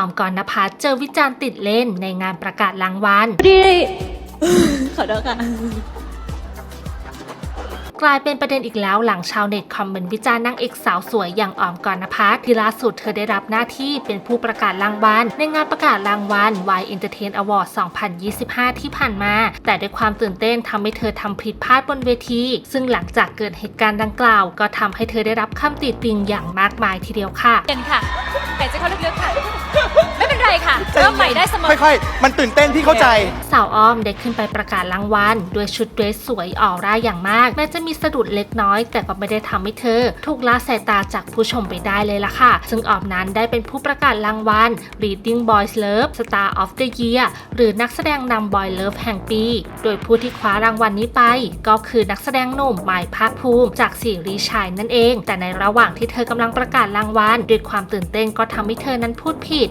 อมกรณพัฒน์เจอวิจารณ์ติดเล่นในงานประกาศรางวัลดีขอโทษค่ะกลายเป็นประเด็นอีกแล้วหลังชาวเน็ตคอมเมนต์วิจารณ์นางเอกสาวสวยอย่างออมกรณพัฒน์ที่ล่าสุดเธอได้รับหน้าที่เป็นผู้ประกาศรางวัล ในงานประกาศรางวัล Y Entertain Award 2025 ที่ผ่านมา แต่ด้วยความตื่นเต้นทำให้เธอทำผิดพลาดบนเวที ซึ่งหลังจากเกิดเหตุการณ์ดังกล่าว ก็ทำให้เธอได้รับคำติติงอย่างมากมายทีเดียวค่ะเย็นค่ะหายใจเข้าลึกๆค่ะไม่เป็นไรค่ะเริ่มใหม่ได้เสมอ ค่อยๆ มันตื่นเต้นพี่เข้าใจ สาวอ้อมได้ขึ้นไปประกาศรางวัลด้วยชุดเดรสสวยออร่าอย่างมาก แม้จะมีสะดุดเล็กน้อย แต่ก็ไม่ได้ทำให้เธอ ถูกละสายตาจากผู้ชมไปได้เลยล่ะค่ะ ซึ่งออมนั้นได้เป็นผู้ประกาศรางวัล Leading Boys Love Star of the Year หรือนักแสดงนำ Boy Love แห่งปี โดยผู้ที่คว้ารางวัลนี้ไป ก็คือนักแสดงหนุ่มหมายภาคภูมิจากซีรีส์ชายนั่นเอง แต่ในระหว่างที่เธอกำลังประกาศรางวัลด้วยความตื่นเต้นก็ทำให้เธอนั้นพูดผิด